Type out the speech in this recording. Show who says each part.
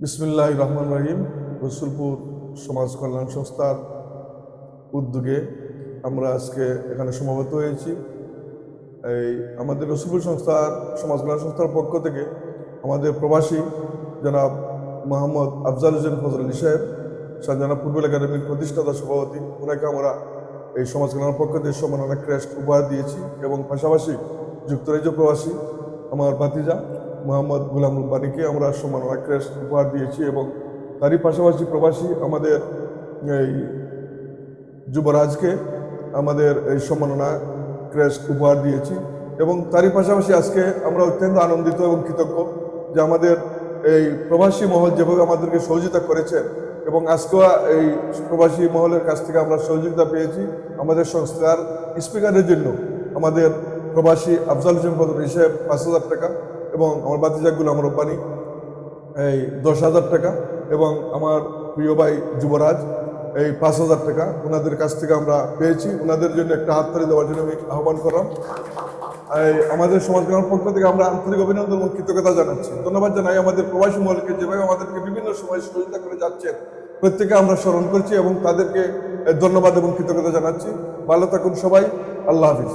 Speaker 1: বিসমুল্লাহ রহমান রহিম। রসুলপুর সমাজ কল্যাণ সংস্থার উদ্যোগে আমরা আজকে এখানে সমাবেত হয়েছি। এই আমাদের রসুলপুর সংস্থার, সমাজ কল্যাণ সংস্থার পক্ষ থেকে আমাদের প্রবাসী জনাব মোহাম্মদ আফজাল হোসেন ফজল আলী সাহেব সাজানা ফুটবল একাডেমির প্রতিষ্ঠাতা সভাপতি, ওনাকে আমরা এই সমাজ কল্যাণের পক্ষ থেকে সম্মাননা ক্রেস্ট উপহার দিয়েছি এবং পাশাপাশি যুক্তরাজ্য প্রবাসী, আমার ভাতিজা মোহাম্মদ গুলাম রব্বানিকে আমরা সম্মাননা ক্রেস্ট উপহার দিয়েছি এবং তারই পাশাপাশি প্রবাসী আমাদের এই যুবরাজকে আমাদের এই সম্মাননা ক্রেস্ট উপহার দিয়েছি এবং তারই পাশাপাশি আজকে আমরা অত্যন্ত আনন্দিত এবং কৃতজ্ঞ যে আমাদের এই প্রবাসী মহল যেভাবে আমাদেরকে সহযোগিতা করেছেন এবং আজকেও এই প্রবাসী মহলের কাছ থেকে আমরা সহযোগিতা পেয়েছি আমাদের সংস্থার স্পিকারের জন্য আমাদের প্রবাসী আফজাল হোসেন ফজল হিসেব পাঁচ হাজার টাকা। এবং আমার বাতিজা গুলাম রব্বানি এই দশ হাজার টাকা এবং আমার প্রিয় ভাই যুবরাজ, এই পাঁচ হাজার টাকা ওনাদের কাছ থেকে আমরা পেয়েছি। ওনাদের জন্য একটা হাততালি দেওয়ার জন্য আমি আহ্বান করলাম। এই আমাদের সমাজ কল্যাণ পক্ষ থেকে আমরা আন্তরিক অভিনন্দন এবং কৃতজ্ঞতা জানাচ্ছি। ধন্যবাদ জানাই আমাদের প্রবাসী মহলকে যেভাবে আমাদেরকে বিভিন্ন সময় সহযোগিতা করে যাচ্ছেন প্রত্যেকে আমরা স্মরণ করছি এবং তাদেরকে ধন্যবাদ এবং কৃতজ্ঞতা জানাচ্ছি। ভালো থাকুন সবাই। আল্লাহ হাফিজ।